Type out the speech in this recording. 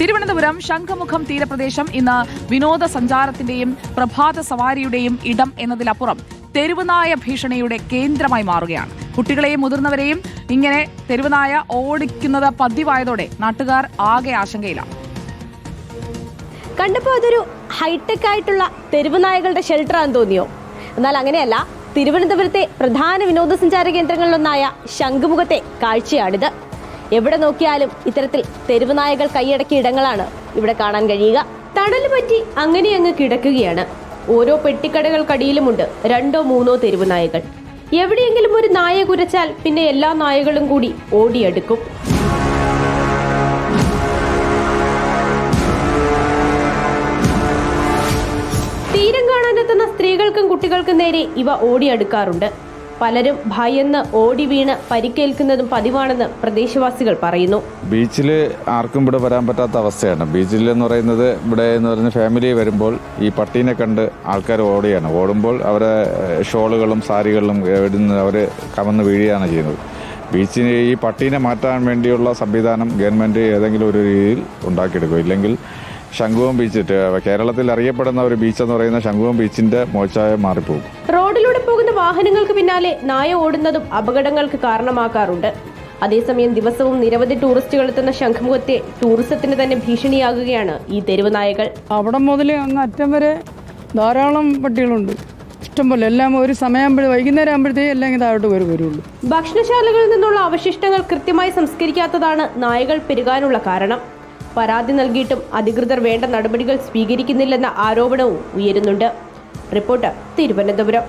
തിരുവനന്തപുരം ശംഖുമുഖം തീരപ്രദേശം ഇന്ന് വിനോദസഞ്ചാരത്തിന്റെയും പ്രഭാത സവാരിയുടെയും ഇടം എന്നതിലപ്പുറം തെരുവുനായ ഭീഷണിയുടെ കേന്ദ്രമായി മാറുകയാണ്. കുട്ടികളെയും മുതിർന്നവരെയും ഇങ്ങനെ തെരുവുനായ ഓടിക്കുന്നത് പതിവായതോടെ നാട്ടുകാർ ആകെ ആശങ്കയിലാണ്. കണ്ടപ്പോൾ അതൊരു ഹൈടെക് ആയിട്ടുള്ള തെരുവുനായകളുടെ ഷെൽട്ടറാന്ന് തോന്നിയോ? എന്നാൽ അങ്ങനെയല്ല തിരുവനന്തപുരത്തെ പ്രധാന വിനോദസഞ്ചാര കേന്ദ്രങ്ങളിലൊന്നായ ശംഖുമുഖത്തെ കാഴ്ചയാണിത്. എവിടെ നോക്കിയാലും ഇത്തരത്തിൽ തെരുവ് നായകൾ കൈയടക്കിയ ഇടങ്ങളാണ് ഇവിടെ കാണാൻ കഴിയുക. തണൽ പറ്റി അങ്ങനെ അങ്ങ് കിടക്കുകയാണ്. ഓരോ പെട്ടിക്കടകൾക്കടിയിലുമുണ്ട് രണ്ടോ മൂന്നോ തെരുവ് നായകൾ. എവിടെയെങ്കിലും ഒരു നായ കുരച്ചാൽ പിന്നെ എല്ലാ നായകളും കൂടി ഓടിയെടുക്കും. തീരം കാണാനെത്തുന്ന സ്ത്രീകൾക്കും കുട്ടികൾക്കും നേരെ ഇവ ഓടിയടുക്കാറുണ്ട്. പലരും ഭയന്ന് ഓടി വീണ് പരിക്കേൽക്കുന്നതും പതിവാണെന്ന് പ്രദേശവാസികൾ പറയുന്നു. ബീച്ചിൽ ആർക്കും ഇവിടെ വരാൻ പറ്റാത്ത അവസ്ഥയാണ്. ബീച്ചിൽ എന്ന് പറയുന്നത് ഇവിടെ എന്ന് പറയുന്ന ഫാമിലി വരുമ്പോൾ ഈ പട്ടീനെ കണ്ട് ആൾക്കാർ ഓടുകയാണ്. ഓടുമ്പോൾ അവരെ ഷോളുകളും സാരികളും ഇടുന്ന് അവർ കമന്ന് വീഴുകയാണ് ചെയ്യുന്നത്. ബീച്ചിന് ഈ പട്ടീനെ മാറ്റാൻ വേണ്ടിയുള്ള സംവിധാനം ഗവൺമെന്റ് ഏതെങ്കിലും ഒരു രീതിയിൽ ഉണ്ടാക്കിയെടുക്കും. ഇല്ലെങ്കിൽ ശംഖുവം ബീച്ച് കേരളത്തിൽ അറിയപ്പെടുന്ന ഒരു ബീച്ച് എന്ന് പറയുന്ന ശംഖുവം ബീച്ചിന്റെ മോശമായ മാറിപ്പോകും. റോഡിലൂടെ പോകുന്ന വാഹനങ്ങൾക്ക് പിന്നാലെ നായ ഓടുന്നതും അപകടങ്ങൾക്ക് കാരണമാക്കാറുണ്ട്. അതേസമയം ദിവസവും നിരവധി ടൂറിസ്റ്റുകൾ എത്തുന്ന ശംഖുമുഖത്തെ ടൂറിസത്തിന് തന്നെ ഭീഷണിയാകുകയാണ് ഈ തെരുവ് നായകൾ. അവിടെ മുതൽ അങ്ങ് അറ്റം വരെ ധാരാളം പട്ടികളുണ്ട് ഇഷ്ടംപോലെ. എല്ലാം ഒരു സമയം വൈകുന്നേരം ആകുമ്പോഴത്തേക്കും എല്ലാം താഴോട്ട് വരും വരുള്ളൂ. ഭക്ഷണശാലകളിൽ നിന്നുള്ള അവശിഷ്ടങ്ങൾ കൃത്യമായി സംസ്കരിക്കാത്തതാണ് നായകൾ പെരുകാനുള്ള കാരണം. പരാതി നൽകിയിട്ടും അധികൃതർ വേണ്ട നടപടികൾ സ്വീകരിക്കുന്നില്ലെന്ന ആരോപണവും ഉയരുന്നുണ്ട്. റിപ്പോർട്ടർ തിരുവനന്തപുരം.